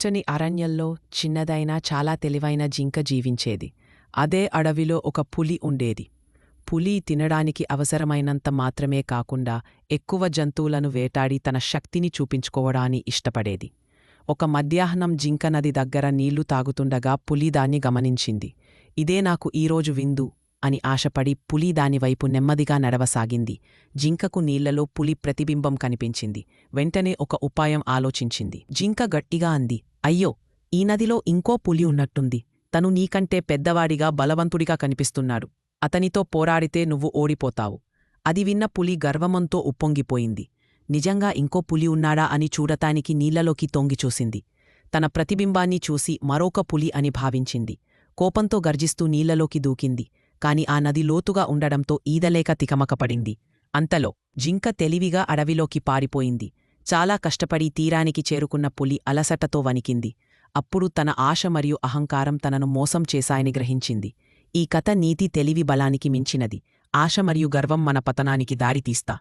పచ్చని అరణ్యంలో చిన్నదైన చాలా తెలివైన జింక జీవించేది. అదే అడవిలో ఒక పులి ఉండేది. పులి తినడానికి అవసరమైనంత మాత్రమే కాకుండా ఎక్కువ జంతువులను వేటాడి తన శక్తిని చూపించుకోవడాన్ని ఇష్టపడేది. ఒక మధ్యాహ్నం జింక నది దగ్గర నీళ్ళు తాగుతుండగా పులి దాన్ని గమనించింది. ఇదే నాకు ఈరోజు విందు అని ఆశపడి పులి దానివైపు నెమ్మదిగా నడవసాగింది. జింకకు నీళ్ళలో పులి ప్రతిబింబం కనిపించింది. వెంటనే ఒక ఉపాయం ఆలోచించింది. జింక గట్టిగా అంది అయ్యో ఈ నదిలో ఇంకో పులి ఉన్నట్టుంది. తను నీకంటే పెద్దవాడిగా బలవంతుడిగా కనిపిస్తున్నాడు. అతనితో పోరాడితే నువ్వు ఓడిపోతావు. అది విన్న పులి గర్వమంతో ఉప్పొంగిపోయింది. నిజంగా ఇంకో పులి ఉన్నాడా అని చూడటానికి నీళ్ళలోకి తొంగిచూసింది తన ప్రతిబింబాన్ని చూసి మరొక పులి అని భావించింది. కోపంతో గర్జిస్తూ నీళ్ళలోకి దూకింది. కాని ఆ నది లోతుగా ఉండడంతో ఈదలేక తికమకపడింది. అంతలో జింక తెలివిగా అడవిలోకి పారిపోయింది. చాలా కష్టపడి తీరానికి చేరుకున్న పులి అలసటతో వణికింది. అప్పుడు తన ఆశ మరియు అహంకారం తనను మోసం చేశాయని గ్రహించింది. ఈ కథ నీతి తెలివి బలానికి మించినది. ఆశ మరియు గర్వం మన పతనానికి దారితీస్తా.